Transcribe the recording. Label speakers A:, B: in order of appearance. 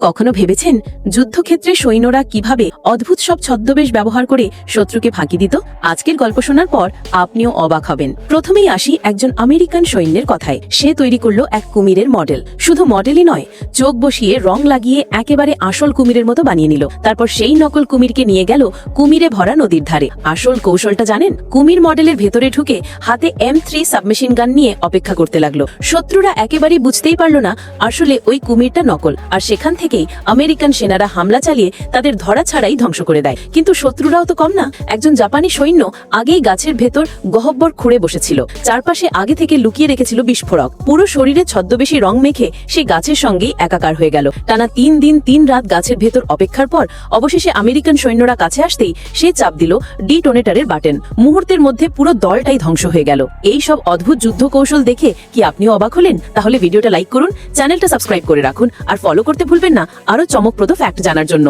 A: কখনো ভেবেছেন যুদ্ধক্ষেত্রে সৈন্যরা কীভাবে অদ্ভুত সব ছদ্মবেশ ব্যবহার করে শত্রুকে ফাঁকি দিত? আজকের গল্প শোনার পর আপনিও অবাক হবেন। প্রথমেই আসি একজন আমেরিকান সৈন্যের কথায়। সে তৈরি করল এক কুমিরের মডেল। শুধু মডেলই নয়, চোখ বসিয়ে রং লাগিয়ে একেবারে আসল কুমিরের মতো বানিয়ে নিল। তারপর সেই নকল কুমিরকে নিয়ে গেল কুমিরে ভরা নদীর ধারে। আসল কৌশলটা জানেন? কুমির মডেলের ভেতরে ঢুকে হাতে এম থ্রি সাবমেশিন গান নিয়ে অপেক্ষা করতে লাগল। শত্রুরা একেবারেই বুঝতেই পারল না আসলে ওই কুমিরটা নকল। আর সেখান থেকেই আমেরিকান সেনারা হামলা চালিয়ে তাদের ধরা ছাড়াই ধ্বংস করে দেয়। কিন্তু শত্রুরাও তো কম না। একজন জাপানি সৈন্য আগেই গাছের ভেতর গহব্বর খুঁড়ে বসেছিল। চারপাশে আগে থেকে লুকিয়ে রেখেছিল বিস্ফোরক। পুরো শরীরে ছদ্মবেশী রং মেখে সে গাছের সঙ্গেই একাকার হয়ে গেল। টানা তিন দিন তিন রাত গাছের ভেতর অপেক্ষার পর অবশেষে আমেরিকান সৈন্যরা কাছে আসতেই সে চাপ দিল ডি টোনেটারের বাটন। মুহূর্তের মধ্যে পুরো দলটাই ধ্বংস হয়ে গেল। এই সব অদ্ভুত যুদ্ধ কৌশল দেখে কি আপনিও অবাক হলেন? তাহলে ভিডিওটা লাইক করুন, চ্যানেলটা সাবস্ক্রাইব করে রাখুন, আর ফলো করতে ভুলবেন না আরও চমকপ্রদ ফ্যাক্ট জানার জন্য।